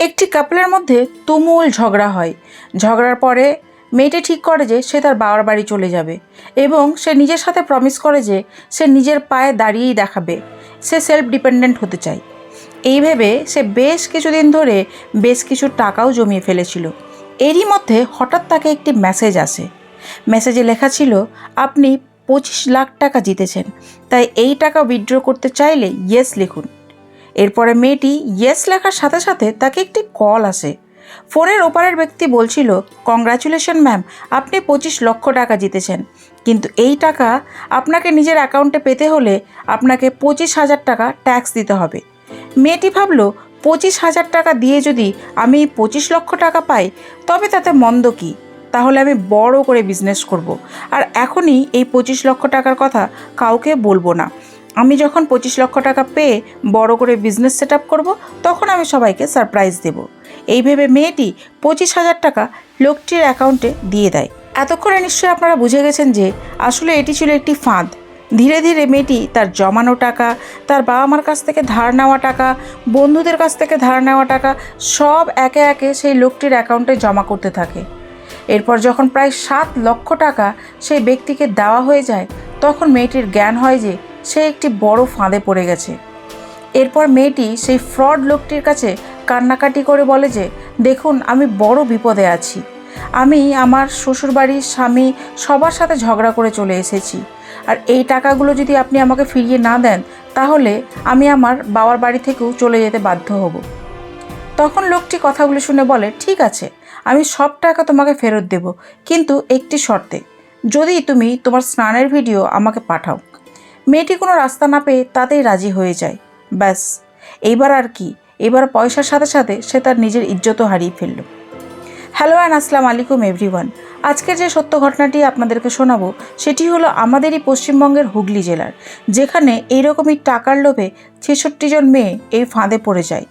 একটি কাপলের মধ্যে তুমুল ঝগড়া হয়। ঝগড়ার পরে মেয়েটি ঠিক করে যে সে তার বাবার বাড়ি চলে যাবে এবং সে নিজের সাথে প্রমিস করে যে সে নিজের পায়ে দাঁড়িয়েই দেখাবে। সে সেলফ ডিপেন্ডেন্ট হতে চায়। এই ভেবে সে বেশ কিছুদিন ধরে বেশ কিছু টাকাও জমিয়ে ফেলেছিল। এরই মধ্যে হঠাৎ তাকে একটি মেসেজ আসে। মেসেজে লেখা ছিল, আপনি পঁচিশ লাখ টাকা জিতেছেন। তাই এই টাকা উইথড্র করতে চাইলে ইয়েস লিখুন। এরপরে মেয়েটি ইয়েস লেখার সাথে সাথে তাকে একটি কল আসে। ফোনের ওপারের ব্যক্তি বলছিল কংগ্রাচুলেশন ম্যাম আপনি পঁচিশ লক্ষ টাকা জিতেছেন। কিন্তু এই টাকা আপনাকে নিজের অ্যাকাউন্টে পেতে হলে আপনাকে পঁচিশ হাজার টাকা ট্যাক্স দিতে হবে। মেয়েটি ভাবলো, পঁচিশ হাজার টাকা দিয়ে যদি আমি পঁচিশ লক্ষ টাকা পাই, তবে তাতে মন্দ কী? তাহলে আমি বড় করে বিজনেস করব। আর এখনই এই পঁচিশ লক্ষ টাকার কথা কাউকে বলব না। আমি যখন পঁচিশ লক্ষ টাকা পেয়ে বড় করে বিজনেস সেট আপ করব, তখন আমি সবাইকে সারপ্রাইজ দেব। এই ভেবে মেয়েটি পঁচিশ হাজার টাকা লোকটির অ্যাকাউন্টে দিয়ে দেয়। এতক্ষণে নিশ্চয়ই আপনারা বুঝে গেছেন যে আসলে এটি ছিল একটি ফাঁদ। ধীরে ধীরে মেয়েটি তার জমানো টাকা, তার বাবা মার কাছ থেকে ধার নেওয়া টাকা, বন্ধুদের কাছ থেকে ধার নেওয়া টাকা, সব একে একে সেই লোকটির অ্যাকাউন্টে জমা করতে থাকে। এরপর যখন প্রায় সাত লক্ষ টাকা সেই ব্যক্তিকে দেওয়া হয়ে যায়, তখন মেয়েটির জ্ঞান হয় যে সে একটি বড় ফাঁদে পড়ে গেছে। এরপর মেয়েটি সেই ফ্রড লোকটির কাছে কান্নাকাটি করে বলে যে, দেখুন, আমি বড় বিপদে আছি। আমি আমার শ্বশুরবাড়ির স্বামী সবার সাথে ঝগড়া করে চলে এসেছি। আর এই টাকাগুলো যদি আপনি আমাকে ফিরিয়ে না দেন, তাহলে আমি আমার বাবার বাড়ি থেকেও চলে যেতে বাধ্য হব। তখন লোকটি কথাগুলো শুনে বলে, ঠিক আছে, আমি সব টাকা তোমাকে ফেরত দেব, কিন্তু একটি শর্তে। যদি তুমি তোমার স্নানের ভিডিও আমাকে পাঠাও মেয়েটি কোনো রাস্তা না পেয়ে তাতেই রাজি হয়ে যায়। ব্যাস, এইবার আর কি, এবার পয়সার সাথে সাথে সে তার নিজের ইজ্জতও হারিয়ে ফেলল। হ্যালো অ্যান্ড আসসালাম আলাইকুম এভরিওয়ান। আজকের যে সত্য ঘটনাটি আপনাদেরকে শোনাবো, সেটি হলো আমাদেরই পশ্চিমবঙ্গের হুগলি জেলার, যেখানে এইরকমই টাকার লোভে ছেষট্টি জন মেয়ে এই ফাঁদে পড়ে যায়।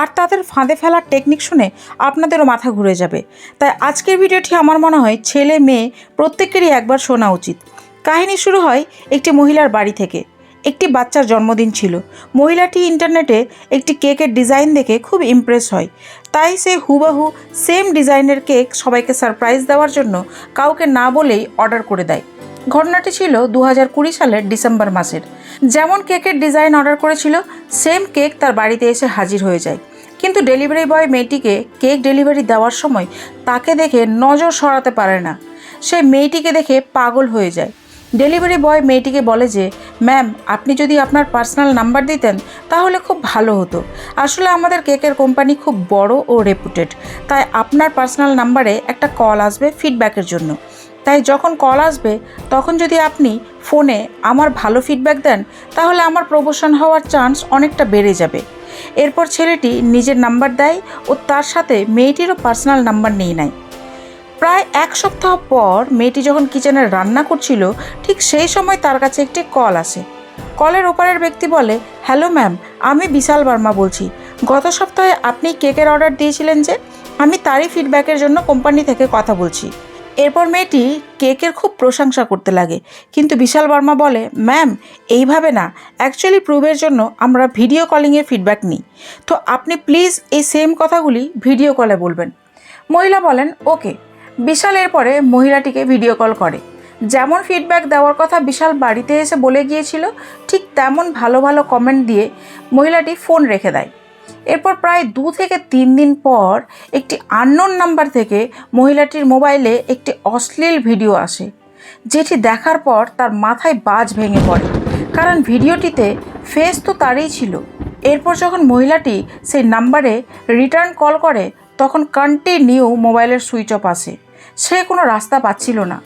আর তাদের ফাঁদে ফেলার টেকনিক শুনে আপনাদেরও মাথা ঘুরে যাবে। তাই আজকের ভিডিওটি আমার মনে হয় ছেলে মেয়ে প্রত্যেকেরই একবার শোনা উচিত। কাহিনী শুরু হয় একটি মহিলার বাড়ি থেকে। একটি বাচ্চার জন্মদিন ছিল। মহিলাটি ইন্টারনেটে একটি কেকের ডিজাইন দেখে খুব ইমপ্রেস হয়। তাই সে হুবাহু সেম ডিজাইনের কেক সবাইকে সারপ্রাইজ দেওয়ার জন্য কাউকে না বলেই অর্ডার করে দেয়। ঘটনাটি ছিল দু কুড়ি সালের ডিসেম্বর মাসের। যেমন কেকের ডিজাইন অর্ডার করেছিল সেম কেক তার বাড়িতে এসে হাজির হয়ে যায়। কিন্তু ডেলিভারি বয় মেয়েটিকে কেক ডেলিভারি দেওয়ার সময় তাকে দেখে নজর সরাতে পারে না। সে মেয়েটিকে দেখে পাগল হয়ে যায়। ডেলিভারি বয় মেয়েটিকে বলে যে, ম্যাম, আপনি যদি আপনার পার্সোনাল নাম্বার দিতেন, তাহলে খুব ভালো হতো। আসলে আমাদের কেকের কোম্পানি খুব বড় ও রেপুটেড। তাই আপনার পার্সোনাল নাম্বারে একটা কল আসবে ফিডব্যাকের জন্য। তাই যখন কল আসবে, তখন যদি আপনি ফোনে আমার ভালো ফিডব্যাক দেন, তাহলে আমার প্রমোশন হওয়ার চান্স অনেকটা বেড়ে যাবে। এরপর ছেলেটি নিজের নাম্বার দেয় ও তার সাথে মেয়েটিরও পার্সোনাল নাম্বার নিয়ে নেয় প্রায় এক সপ্তাহ পর মেয়েটি যখন কিচেনে রান্না করছিল, ঠিক সেই সময় তার কাছে একটি কল আসে। কলের ওপারের ব্যক্তি বলে, হ্যালো ম্যাম, আমি বিশাল বার্মা বলছি। গত সপ্তাহে আপনি কেকের অর্ডার দিয়েছিলেন যে, আমি তারই ফিডব্যাকের জন্য কোম্পানি থেকে কথা বলছি। এরপর মেয়েটি কেকের খুব প্রশংসা করতে লাগে। কিন্তু বিশাল বর্মা বলে, ম্যাম, এইভাবে না অ্যাকচুয়ালি প্রুভের জন্য আমরা ভিডিও কলিংয়ে ফিডব্যাক নিই। তো আপনি প্লিজ এই সেম কথাগুলি ভিডিও কলে বলবেন। মহিলা বলেন, ওকে। বিশাল এরপরে মহিলাটিকে ভিডিও কল করে। যেমন ফিডব্যাক দেওয়ার কথা বিশাল বাড়িতে এসে বলে গিয়েছিল, ঠিক তেমন ভালো ভালো কমেন্ট দিয়ে মহিলাটি ফোন রেখে দেয়। এরপর প্রায় দু থেকে তিন দিন পর একটি আননোন নাম্বার থেকে মহিলাটির মোবাইলে একটি অশ্লীল ভিডিও আসে, যেটি দেখার পর তার মাথায় বাজ ভেঙে পড়ে। কারণ ভিডিওটিতে ফেস তো তারই ছিল। এরপর যখন মহিলাটি সেই নাম্বারে রিটার্ন কল করে তখন কন্টিনিউ মোবাইলের সুইচ অফ আসে সে কোনো রাস্তা পাচ্ছিল না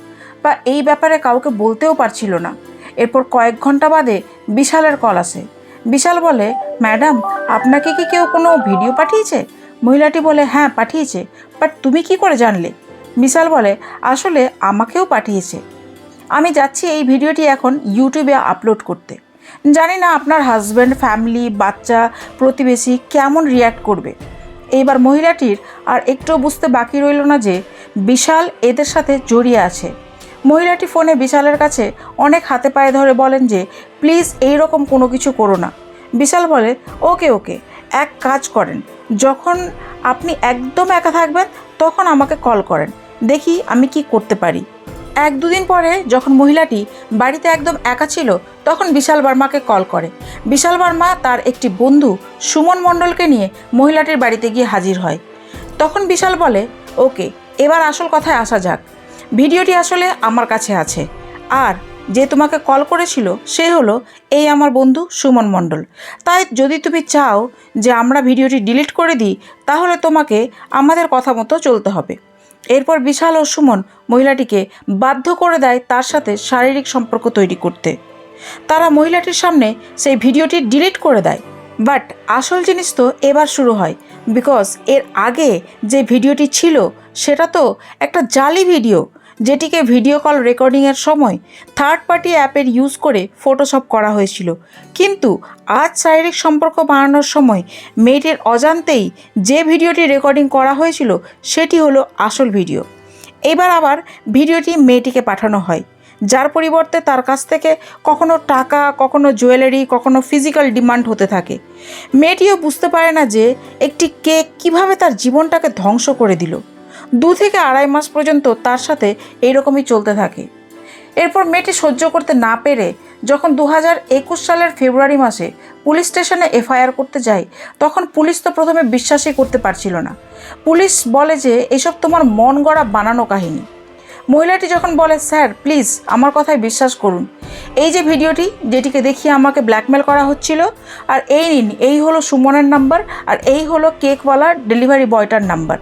বা এই ব্যাপারে কাউকে বলতেও পারছিল না। এরপর কয়েক ঘণ্টা বাদে বিশালের কল আসে। বিশাল বলে, ম্যাডাম, আপনাকে কি কেউ কোনো ভিডিও পাঠিয়েছে? মহিলাটি বলে হ্যাঁ পাঠিয়েছে বাট তুমি কি করে জানলে? বিশাল বলে, আসলে আমাকেও পাঠিয়েছে। আমি যাচ্ছি এই ভিডিওটি এখন ইউটিউবে আপলোড করতে। জানি না আপনার হাজব্যান্ড ফ্যামিলি বাচ্চা, প্রতিবেশী কেমন রিয়্যাক্ট করবে। এইবার মহিলাটির আর একটুও বুঝতে বাকি রইল না যে বিশাল এদের সাথে জড়িয়ে আছে। মহিলাটি ফোনে বিশালের কাছে অনেক হাতে পায়ে ধরে বলেন যে, প্লিজ এই রকম কোনো কিছু করো না। বিশাল বলে, ওকে ওকে, এক কাজ করেন। যখন আপনি একদম একা থাকবেন, তখন আমাকে কল করেন। দেখি আমি কি করতে পারি। এক দুদিন পরে যখন মহিলাটি বাড়িতে একদম একা ছিল, তখন বিশাল বর্মাকে কল করে। বিশাল বার্মা তার একটি বন্ধু সুমন মণ্ডলকে নিয়ে মহিলাটির বাড়িতে গিয়ে হাজির হয়। তখন বিশাল বলে, ওকে, এবার আসল কথায় আসা যাক। ভিডিওটি আসলে আমার কাছে আছে। আর যে তোমাকে কল করেছিল, সে হলো এই আমার বন্ধু সুমন মণ্ডল। তাই যদি তুমি চাও যে আমরা ভিডিওটি ডিলিট করে দিই, তাহলে তোমাকে আমাদের কথা মতো চলতে হবে। এরপর বিশাল ও সুমন মহিলাটিকে বাধ্য করে দেয় তার সাথে শারীরিক সম্পর্ক তৈরি করতে। তারা মহিলাটির সামনে সেই ভিডিওটি ডিলিট করে দেয়। বাট আসল জিনিস তো এবার শুরু হয়। বিকজ এর আগে যে ভিডিওটি ছিল, সেটা তো একটা জালি ভিডিও। যেটিকে ভিডিও কল রেকর্ডিংয়ের সময় থার্ড পার্টি অ্যাপের ইউজ করে ফটোশপ করা হয়েছিল। কিন্তু আজ শারীরিক সম্পর্ক বানানোর সময় মেয়েটির অজান্তেই যে ভিডিওটি রেকর্ডিং করা হয়েছিল, সেটি হলো আসল ভিডিও। এবার আবার ভিডিওটি মেয়েটিকে পাঠানো হয়। যার পরিবর্তে তার কাছ থেকে কখনো টাকা, কখনো জুয়েলারি কখনো ফিজিক্যাল ডিমান্ড হতে থাকে। মেয়েটিও বুঝতে পারে না যে একটি কেক কীভাবে তার জীবনটাকে ধ্বংস করে দিল। দু থেকে আড়াই মাস পর্যন্ত তার সাথে এইরকমই চলতে থাকে। এরপর মেয়েটি সহ্য করতে না পেরে যখন দু হাজার একুশ সালের ফেব্রুয়ারি মাসে পুলিশ স্টেশনে এফআইআর করতে যায়, তখন পুলিশ তো প্রথমে বিশ্বাসই করতে পারছিল না। পুলিশ বলে যে, এসব তোমার মন গড়া বানানো কাহিনী। মহিলাটি যখন বলে, স্যার, প্লিজ, আমার কথায় বিশ্বাস করুন। এই যে ভিডিওটি, যেটিকে দেখিয়ে আমাকে ব্ল্যাকমেল করা হচ্ছিল, আর এই নিন, এই হলো সুমনের নাম্বার, আর এই হলো কেকওয়ালা ডেলিভারি বয়টার নাম্বার।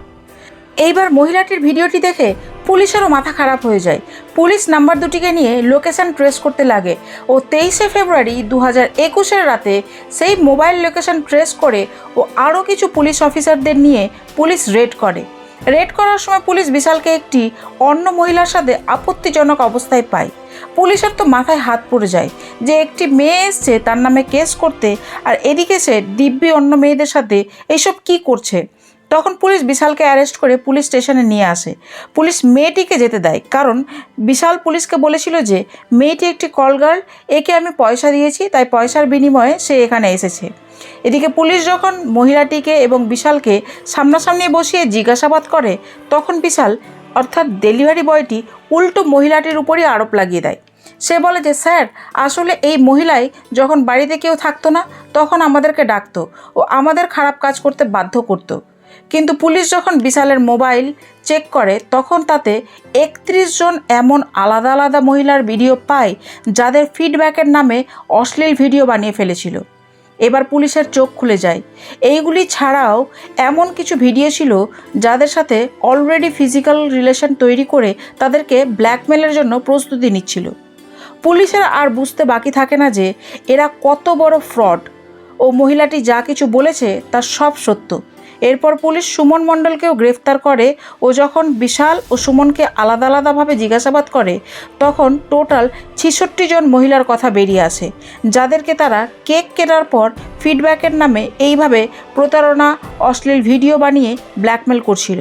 এইবার মহিলাটির ভিডিওটি দেখে পুলিশেরও মাথা খারাপ হয়ে যায়। পুলিশ নাম্বার দুটিকে নিয়ে লোকেশন ট্রেস করতে লাগে ও তেইশে ফেব্রুয়ারি দু হাজার একুশের রাতে সেই মোবাইল লোকেশন ট্রেস করে ও আরও কিছু পুলিশ অফিসারদের নিয়ে পুলিশ রেড করে। রেড করার সময় পুলিশ বিশালকে একটি অন্য মহিলার সাথে আপত্তিজনক অবস্থায় পায়। পুলিশের তো মাথায় হাত পড়ে যায় যে একটি মেয়ে এসছে, তার নামে কেস করতে, আর এদিকে সে দিব্যি অন্য মেয়েদের সাথে এইসব কি করছে? তখন পুলিশ বিশালকে অ্যারেস্ট করে পুলিশ স্টেশনে নিয়ে আসে। পুলিশ মেয়েটিকে যেতে দেয়, কারণ বিশাল পুলিশকে বলেছিল যে, মেয়েটি একটি কল গার্ল একে আমি পয়সা দিয়েছি, তাই পয়সার বিনিময়ে সে এখানে এসেছে। এদিকে পুলিশ যখন মহিলাটিকে এবং বিশালকে সামনাসামনি বসিয়ে জিজ্ঞাসাবাদ করে, তখন বিশাল, অর্থাৎ ডেলিভারি বয়টি উল্টো মহিলাটির উপরই আরোপ লাগিয়ে দেয়। সে বলে যে, স্যার, আসলে এই মহিলাই যখন বাড়িতে কেউ থাকতো না, তখন আমাদেরকে ডাকতো ও আমাদের খারাপ কাজ করতে বাধ্য করতো। কিন্তু পুলিশ যখন বিশালের মোবাইল চেক করে, তখন তাতে একত্রিশ জন এমন আলাদা আলাদা মহিলার ভিডিও পায়, যাদের ফিডব্যাকের নামে অশ্লীল ভিডিও বানিয়ে ফেলেছিল। এবার পুলিশের চোখ খুলে যায়। এইগুলি ছাড়াও এমন কিছু ভিডিও ছিল যাদের সাথে অলরেডি ফিজিক্যাল রিলেশন তৈরি করে তাদেরকে ব্ল্যাকমেলের জন্য প্রস্তুতি নিচ্ছিল। পুলিশের আর বুঝতে বাকি থাকে না যে এরা কত বড় ফ্রড ও মহিলাটি যা কিছু বলেছে তা সব সত্য। এরপর পুলিশ সুমন মণ্ডলকেও গ্রেফতার করে ও যখন বিশাল ও সুমনকে আলাদা আলাদাভাবে জিজ্ঞাসাবাদ করে, তখন টোটাল ছেষট্টি জন মহিলার কথা বেরিয়ে আসে, যাদেরকে তারা কেক কেনার পর ফিডব্যাকের নামে এইভাবে প্রতারণা, অশ্লীল ভিডিও বানিয়ে ব্ল্যাকমেল করছিল।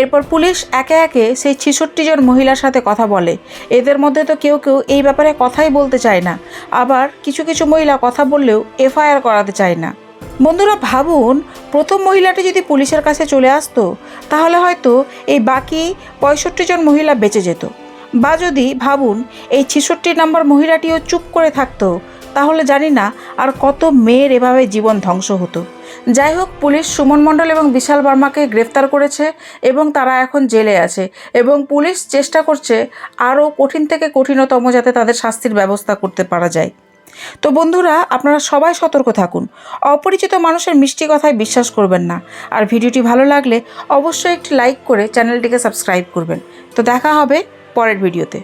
এরপর পুলিশ একে একে সেই ছেষট্টি জন মহিলার সাথে কথা বলে। এদের মধ্যে তো কেউ কেউ এই ব্যাপারে কথাই বলতে চায় না। আবার কিছু কিছু মহিলা কথা বললেও এফআইআর করাতে চায় না। বন্ধুরা ভাবুন, প্রথম মহিলাটি যদি পুলিশের কাছে চলে আসতো, তাহলে হয়তো এই বাকি পঁয়ষট্টি জন মহিলা বেঁচে যেত। বা যদি ভাবুন, এই ছেষট্টি নম্বর মহিলাটিও চুপ করে থাকতো, তাহলে জানি না আর কত মেয়ের এভাবে জীবন ধ্বংস হতো। যাই হোক, পুলিশ সুমন মণ্ডল এবং বিশাল বর্মাকে গ্রেফতার করেছে এবং তারা এখন জেলে আছে এবং পুলিশ চেষ্টা করছে আরও কঠিন থেকে কঠিনতম যাতে তাদের শাস্তির ব্যবস্থা করতে পারা যায়। তো বন্ধুরা, আপনারা সবাই সতর্ক থাকুন। অপরিচিত মানুষের মিষ্টি কথায় বিশ্বাস করবেন না। আর ভিডিওটি ভালো লাগলে অবশ্যই একটি লাইক করে চ্যানেলটিকে সাবস্ক্রাইব করবেন। তো দেখা হবে পরের ভিডিওতে।